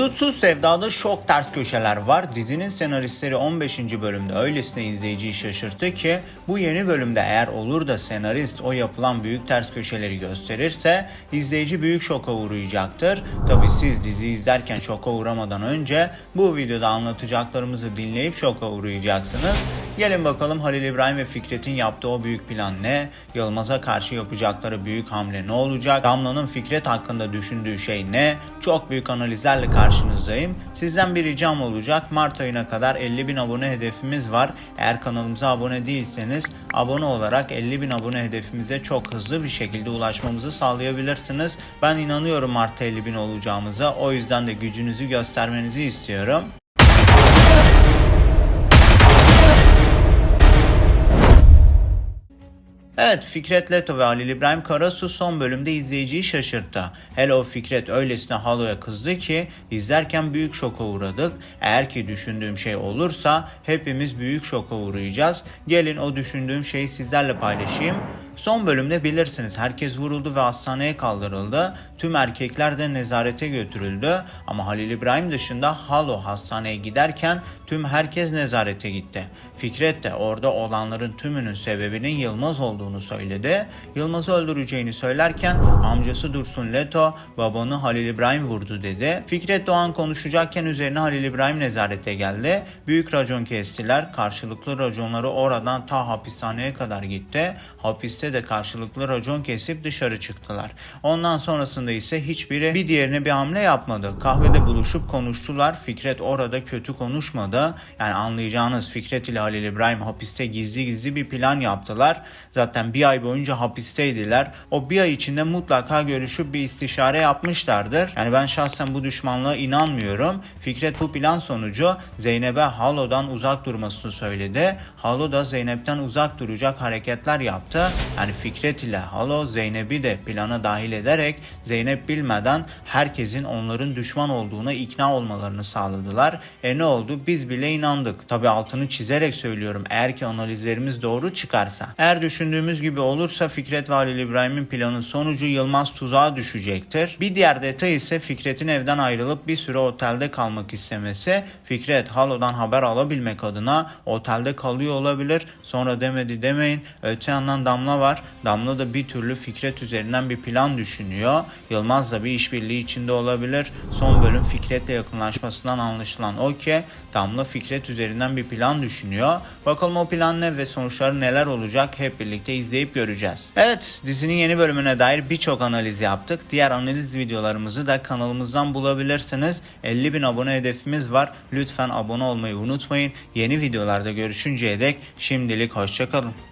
Suçsuz Sevda'da şok ters köşeler var. Dizinin senaristleri 15. bölümde öylesine izleyiciyi şaşırttı ki bu yeni bölümde eğer olur da senarist o yapılan büyük ters köşeleri gösterirse izleyici büyük şoka uğrayacaktır. Tabi siz dizi izlerken şoka uğramadan önce bu videoda anlatacaklarımızı dinleyip şoka uğrayacaksınız. Gelin bakalım Halil İbrahim ve Fikret'in yaptığı o büyük plan ne? Yılmaz'a karşı yapacakları büyük hamle ne olacak? Damla'nın Fikret hakkında düşündüğü şey ne? Çok büyük analizlerle karşınızdayım. Sizden bir ricam olacak. Mart ayına kadar 50 bin abone hedefimiz var. Eğer kanalımıza abone değilseniz abone olarak 50 bin abone hedefimize çok hızlı bir şekilde ulaşmamızı sağlayabilirsiniz. Ben inanıyorum Mart'ta 50 bin olacağımıza. O yüzden de gücünüzü göstermenizi istiyorum. Evet Fikret Leto ve Halil İbrahim Karasu son bölümde izleyiciyi şaşırttı. Hele o Fikret öylesine haloya kızdı ki izlerken büyük şoka uğradık. Eğer ki düşündüğüm şey olursa hepimiz büyük şoka uğrayacağız. Gelin o düşündüğüm şeyi sizlerle paylaşayım. Son bölümde bilirsiniz herkes vuruldu ve hastaneye kaldırıldı. Tüm erkekler de nezarete götürüldü. Ama Halil İbrahim dışında Halo hastaneye giderken tüm herkes nezarete gitti. Fikret de orada olanların tümünün sebebinin Yılmaz olduğunu söyledi. Yılmaz'ı öldüreceğini söylerken amcası Dursun Leto babanı Halil İbrahim vurdu dedi. Fikret Doğan konuşacakken üzerine Halil İbrahim nezarete geldi. Büyük racon kestiler. Karşılıklı raconları oradan ta hapishaneye kadar gitti. Hapiste de karşılıklı racon kesip dışarı çıktılar. Ondan sonrasında ise hiçbiri bir diğerine bir hamle yapmadı. Kahvede buluşup konuştular. Fikret orada kötü konuşmadı. Yani anlayacağınız Fikret ile Halil İbrahim hapiste gizli gizli bir plan yaptılar. Zaten bir ay boyunca hapisteydiler. O bir ay içinde mutlaka görüşüp bir istişare yapmışlardır. Yani ben şahsen bu düşmanlığa inanmıyorum. Fikret bu plan sonucu Zeynep'e Halo'dan uzak durmasını söyledi. Halo da Zeynep'ten uzak duracak hareketler yaptı. Yani Fikret ile Halo Zeynep'i de plana dahil ederek Zeynep bilmeden herkesin onların düşman olduğuna ikna olmalarını sağladılar. E ne oldu? Biz bile inandık. Tabi altını çizerek söylüyorum eğer ki analizlerimiz doğru çıkarsa. Eğer düşündüğümüz gibi olursa Fikret ve Halil İbrahim'in planın sonucu Yılmaz tuzağa düşecektir. Bir diğer detay ise Fikret'in evden ayrılıp bir süre otelde kalmak istemesi. Fikret Halo'dan haber alabilmek adına otelde kalıyor olabilir. Sonra demedi demeyin. Öte yandan Damla var. Damla da bir türlü Fikret üzerinden bir plan düşünüyor. Yılmaz da bir işbirliği içinde olabilir. Son bölüm Fikret'le yakınlaşmasından anlaşılan o ki Damla Fikret üzerinden bir plan düşünüyor. Bakalım o plan ne ve sonuçları neler olacak hep birlikte izleyip göreceğiz. Evet dizinin yeni bölümüne dair birçok analiz yaptık. Diğer analiz videolarımızı da kanalımızdan bulabilirsiniz. 50 bin abone hedefimiz var. Lütfen abone olmayı unutmayın. Yeni videolarda görüşünceye dek şimdilik hoşçakalın.